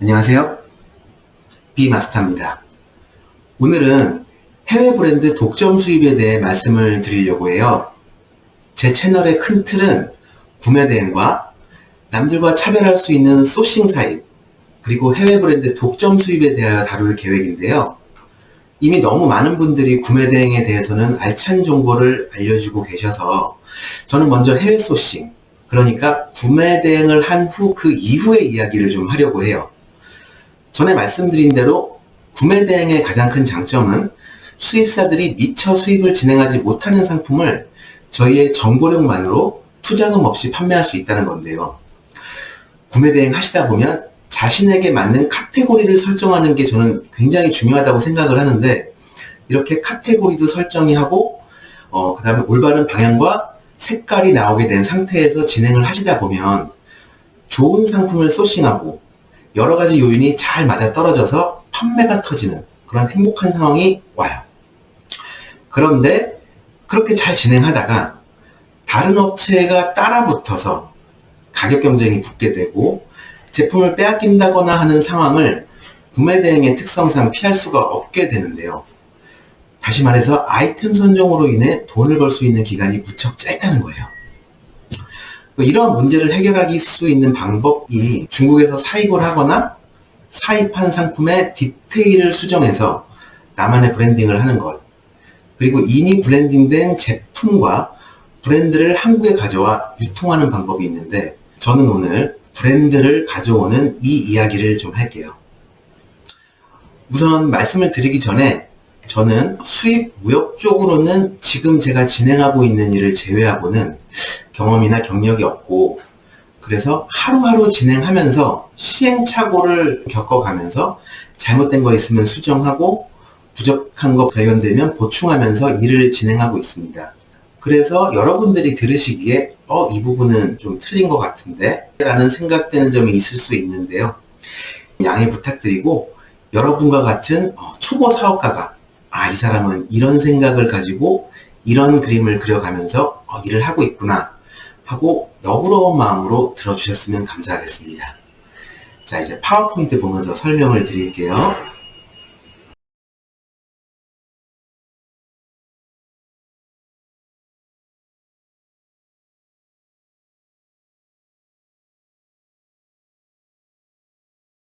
안녕하세요. 비마스터입니다. 오늘은 해외 브랜드 독점 수입에 대해 말씀을 드리려고 해요. 제 채널의 큰 틀은 구매 대행과 남들과 차별할 수 있는 소싱 사입, 그리고 해외 브랜드 독점 수입에 대하여 다룰 계획인데요. 이미 너무 많은 분들이 구매 대행에 대해서는 알찬 정보를 알려주고 계셔서 저는 먼저 해외 소싱, 그러니까 구매 대행을 한 후 그 이후의 이야기를 좀 하려고 해요. 전에 말씀드린 대로 구매 대행의 가장 큰 장점은 수입사들이 미처 수입을 진행하지 못하는 상품을 저희의 정보력만으로 투자금 없이 판매할 수 있다는 건데요. 구매 대행 하시다 보면 자신에게 맞는 카테고리를 설정하는 게 저는 굉장히 중요하다고 생각을 하는데 이렇게 카테고리도 설정이 하고 어, 그 다음에 올바른 방향과 색깔이 나오게 된 상태에서 진행을 하시다 보면 좋은 상품을 소싱하고 여러 가지 요인이 잘 맞아 떨어져서 판매가 터지는 그런 행복한 상황이 와요. 그런데 그렇게 잘 진행하다가 다른 업체가 따라붙어서 가격 경쟁이 붙게 되고 제품을 빼앗긴다거나 하는 상황을 구매 대행의 특성상 피할 수가 없게 되는데요. 다시 말해서 아이템 선정으로 인해 돈을 벌 수 있는 기간이 무척 짧다는 거예요. 이러한 문제를 해결하기 수 있는 방법이 중국에서 사입을 하거나 사입한 상품의 디테일을 수정해서 나만의 브랜딩을 하는 것. 그리고 이미 브랜딩된 제품과 브랜드를 한국에 가져와 유통하는 방법이 있는데 저는 오늘 브랜드를 가져오는 이 이야기를 좀 할게요. 우선 말씀을 드리기 전에 저는 수입 무역 쪽으로는 지금 제가 진행하고 있는 일을 제외하고는 경험이나 경력이 없고 그래서 하루하루 진행하면서 시행착오를 겪어가면서 잘못된 거 있으면 수정하고 부족한 거 발견되면 보충하면서 일을 진행하고 있습니다. 그래서 여러분들이 들으시기에 어, 이 부분은 좀 틀린 것 같은데 라는 생각되는 점이 있을 수 있는데요. 양해 부탁드리고 여러분과 같은 어, 초보 사업가가 아, 이 사람은 이런 생각을 가지고 이런 그림을 그려가면서 어, 일을 하고 있구나 하고 너그러운 마음으로 들어주셨으면 감사하겠습니다. 자, 이제 파워포인트 보면서 설명을 드릴게요.